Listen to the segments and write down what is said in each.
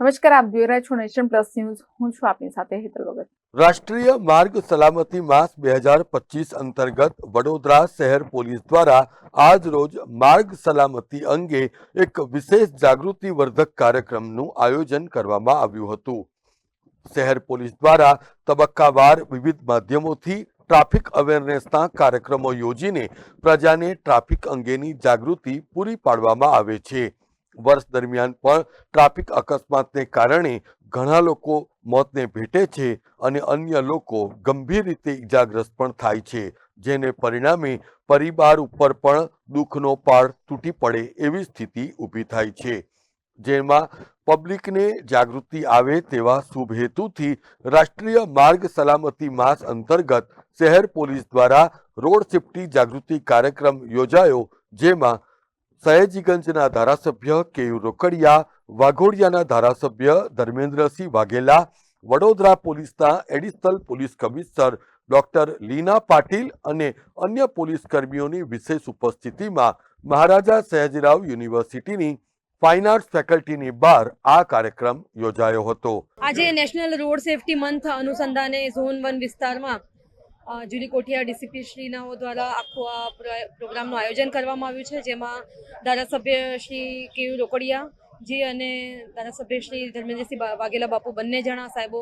નમસ્કાર, આપ જોઈ રહ્યા છો નેશન પ્લસ ન્યૂઝ. હું છું આપની સાથે હેતલ વગર. રાષ્ટ્રીય માર્ગ સલામતી માસ બે હજાર પચીસ અંતર્ગત વડોદરા શહેર પોલીસ દ્વારા આજ રોજ માર્ગ સલામતી અંગે એક વિશેષ જાગૃતિવર્ધક કાર્યક્રમનું આયોજન કરવામાં આવ્યું હતું. શહેર પોલીસ દ્વારા તબક્કાવાર વિવિધ માધ્યમોથી ટ્રાફિક અવેરનેસના કાર્યક્રમો યોજીને પ્રજાને ટ્રાફિક અંગેની જાગૃતિ પૂરી પાડવામાં આવે છે. વર્ષ દરમિયાન પણ ટ્રાફિક અકસ્માતને કારણે ઘણા લોકો મોતને ભેટે છે અને અન્ય લોકો ગંભીર રીતે ઇજાગ્રસ્ત પણ થાય છે, જેને પરિણામે પરિવાર ઉપર પણ દુઃખનો પાર તૂટી પડે એવી સ્થિતિ ઊભી થાય છે. જેમાં પબ્લિકને જાગૃતિ આવે તેવા શુભ હેતુથી રાષ્ટ્રીય માર્ગ સલામતી માસ અંતર્ગત શહેર પોલીસ દ્વારા રોડ સેફટી જાગૃતિ કાર્યક્રમ યોજાયો, જેમાં સયાજીગંજના ધારાસભ્ય કેયુ રોકડિયા વાઘોડિયાના ધારાસભ્ય ધર્મેન્દ્રસિંહ વાઘેલા, વડોદરા પોલીસના additional police commissioner doctor Leena Patil અને અન્ય પોલીસ કર્મીઓની વિશેષ ઉપસ્થિતિમાં મહારાજા સયાજીરાવ યુનિવર્સિટીની ફાઇન આર્ટ્સ ફેકલ્ટીની બહાર આ કાર્યક્રમ યોજાયો હતો. આજે નેશનલ રોડ સેફટી મંથ અનુસંધાને ઝોન વન વિસ્તારમાં જુલી કોઠિયા ડીસીપી શ્રીનાઓ દ્વારા આખું આ પ્રોગ્રામનું આયોજન કરવામાં આવ્યું છે, જેમાં ધારાસભ્ય શ્રી કેયુ રોકડિયા જી અને ધારાસભ્ય શ્રી ધર્મેન્દ્રસિંહ વાઘેલા બાપુ બંને જણા સાહેબો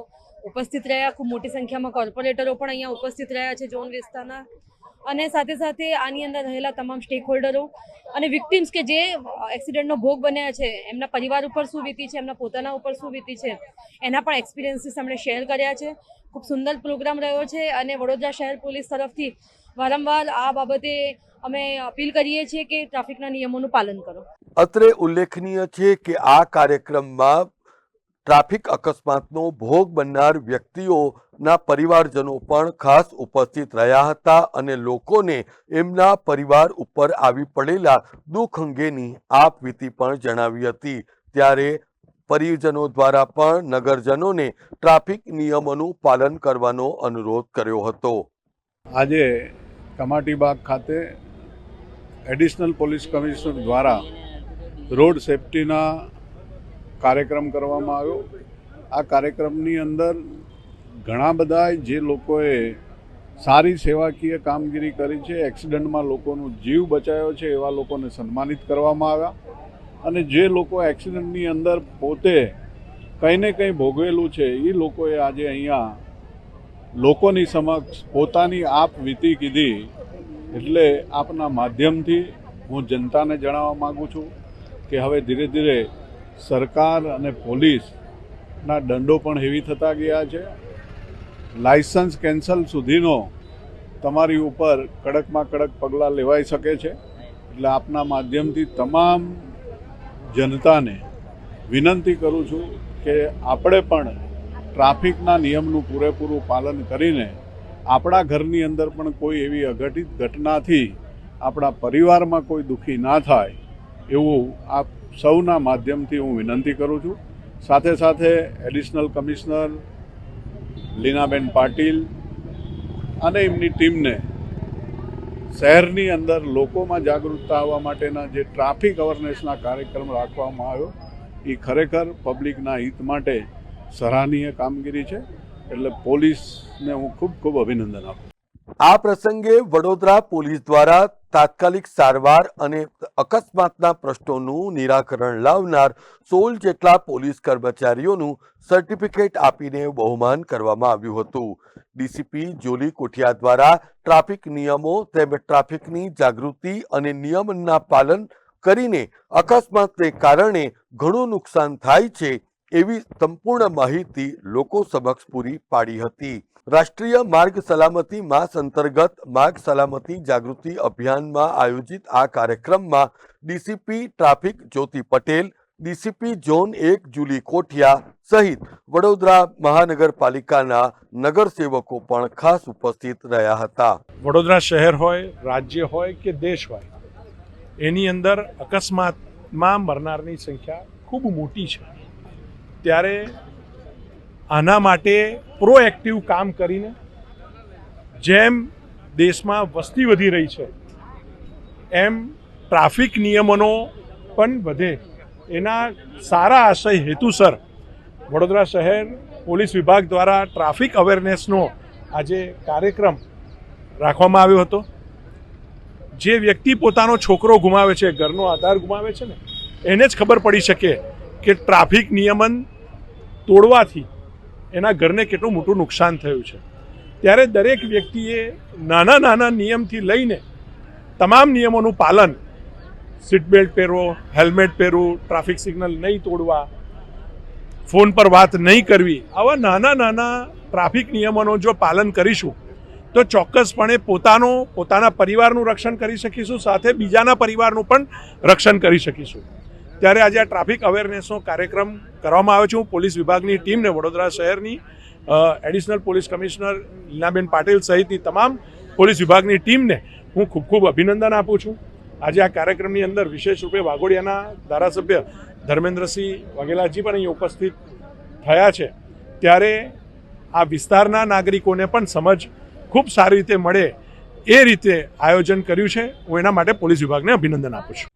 ઉપસ્થિત રહ્યા. ખૂબ મોટી સંખ્યામાં કોર્પોરેટરો પણ અહીંયા ઉપસ્થિત રહ્યા છે, ઝોન વિસ્તારના અને સાથે સાથે આની અંદર રહેલા તમામ સ્ટેક હોલ્ડરો અને વિક્ટિમ્સ કે જે એક્સિડન્ટનો ભોગ બન્યા છે, એમના પરિવાર ઉપર શું વીતી છે, એમના પોતાના ઉપર શું વીતી છે, એના પણ એક્સપિરિયન્સીસ એમણે શેર કર્યા છે. ખૂબ સુંદર પ્રોગ્રામ રહ્યો છે અને વડોદરા શહેર પોલીસ તરફથી વારંવાર આ બાબતે અમે અપીલ કરીએ છીએ કે ટ્રાફિકના નિયમોનું પાલન કરો. અત્રે ઉલ્લેખનીય છે કે આ કાર્યક્રમમાં ટ્રાફિક અકસ્માતનો ભોગ બનનાર વ્યક્તિઓના પરિવારજનો પણ ખાસ ઉપસ્થિત રહ્યા હતા અને લોકોને એમના પરિવાર ઉપર આવી પડેલા દુઃખ અંગેની આપવીતી પણ જણાવી હતી. ત્યારે પરિજનો દ્વારા પણ નગરજનોને ટ્રાફિક નિયમોનું પાલન કરવાનો અનુરોધ કર્યો હતો. આજે કમાટીબાગ ખાતે એડિશનલ પોલીસ કમિશનર દ્વારા રોડ સેફટીના કાર્યક્રમ કરવામાં આવ્યો. આ કાર્યક્રમની અંદર ઘણા બધા જે લોકોએ સારી સેવાકીય કામગીરી કરી છે, એક્સિડન્ટમાં લોકોનો જીવ બચાવ્યો છે એવા લોકોને સન્માનિત કરવામાં આવ્યા અને જે લોકો એક્સિડન્ટની અંદર પોતે કંઈ ને કંઈ ભોગવેલું છે એ લોકોએ આજે અહીંયા લોકોની સમક્ષ પોતાની આપ વીતી કીધી એટલે આપના માધ્યમથી હું જનતાને જણાવવા માગું છું કે હવે ધીરે ધીરે સરકાર અને પોલીસના દંડો પણ હેવી થતા ગયા છે. લાયસન્સ કેન્સલ સુધીનો તમારી ઉપર કડકમાં કડક પગલાં લેવાઈ શકે છે. એટલે આપના માધ્યમથી તમામ જનતાને વિનંતી કરું છું કે આપણે પણ ટ્રાફિકના નિયમનું પૂરેપૂરું પાલન કરીને આપણા ઘરની અંદર પણ કોઈ એવી અઘટિત ઘટનાથી આપણા પરિવારમાં કોઈ દુઃખી ના થાય એવું આપ સૌના માધ્યમથી હું વિનંતી કરું છું. સાથે સાથે એડિશનલ કમિશનર લીનાબેન પાટીલ અને એમની ટીમને શહેરની અંદર લોકોમાં જાગૃતતા આવવા માટેના જે ટ્રાફિક અવેરનેસના કાર્યક્રમ રાખવામાં આવ્યો એ ખરેખર પબ્લિકના હિત માટે સરાહનીય કામગીરી છે. એટલે પોલીસને હું ખૂબ ખૂબ અભિનંદન આપું આ પ્રસંગે વડોદરા પોલીસ દ્વારા તાત્કાલિક સારવાર અને અકસ્માતના પ્રશ્નોનું નિરાકરણ લાવનાર સોળ જેટલા પોલીસ કર્મચારીઓનું સર્ટિફિકેટ આપીને બહુમાન કરવામાં આવ્યું હતું. ડીસીપી જોલી કોઠિયા દ્વારા ટ્રાફિક નિયમો તેમજ ટ્રાફિકની જાગૃતિ અને નિયમના પાલન કરીને અકસ્માતને કારણે ઘણું નુકસાન થાય છે એવી સંપૂર્ણ માહિતી લોકો સમક્ષ પૂરી પાડી હતી. રાષ્ટ્રીય માર્ગ સલામતી માસ અંતર્ગત માર્ગ સલામતી જાગૃતિ અભિયાનમાં આયોજિત આ કાર્યક્રમમાં DCP traffic Jyoti Patel, DCP zone એક જુલી કોઠિયા સહિત વડોદરા મહાનગરપાલિકાના નગરસેવકો પણ ખાસ ઉપસ્થિત રહ્યા હતા. વડોદરા શહેર હોય, રાજ્ય હોય કે દેશ હોય, એની અંદર અકસ્માતમાં મરનારની સંખ્યા ખૂબ મોટી છે. ત્યારે આના માટે પ્રોએક્ટિવ કામ કરીને જેમ દેશમાં વસ્તી વધી રહી છે, એમ ટ્રાફિક નિયમનો પણ વધે. એના સારા આશય હેતુસર વડોદરા શહેર પોલીસ વિભાગ દ્વારા ટ્રાફિક અવેરનેસનો આજે કાર્યક્રમ રાખવામાં આવ્યો હતો. જે વ્યક્તિ પોતાનો છોકરો ગુમાવે છે, ઘરનો આધાર ગુમાવે છે ને, એને જ ખબર પડી શકે કે ટ્રાફિક નિયમન તોડવાથી એના ઘરને કેટલું મોટું નુકસાન થયું છે. ત્યારે દરેક વ્યક્તિએ નાના નાના નિયમથી લઈને તમામ નિયમોનું પાલન, સીટ બેલ્ટ પહેરવો, હેલ્મેટ પહેરવું, ટ્રાફિક સિગ્નલ નહીં તોડવા, ફોન પર વાત નહીં કરવી, આવા નાના નાના ટ્રાફિક નિયમોનું જો પાલન કરીશું, તો ચોક્કસપણે પોતાનો, પોતાના પરિવારનું રક્ષણ કરી શકીશું, સાથે બીજાના પરિવારનું પણ રક્ષણ કરી શકીશું. ત્યારે આજે આ ટ્રાફિક અવેરનેસનો કાર્યક્રમ કરવામાં આવ્યો છે. હું પોલીસ વિભાગની ટીમને વડોદરા શહેરની additional police commissioner Leenaben Patil સહિતની તમામ પોલીસ વિભાગની ટીમને હું ખૂબ ખૂબ અભિનંદન આપું છું. આજે આ કાર્યક્રમની અંદર વિશેષ રૂપે વાઘોડિયાના ધારાસભ્ય ધર્મેન્દ્રસિંહ વાઘેલાજી પણ અહીં ઉપસ્થિત થયા છે. ત્યારે આ વિસ્તારના નાગરિકોને પણ સમજ ખૂબ સારી રીતે મળે એ રીતે આયોજન કર્યું છે. હું એના માટે પોલીસ વિભાગને અભિનંદન આપું છું.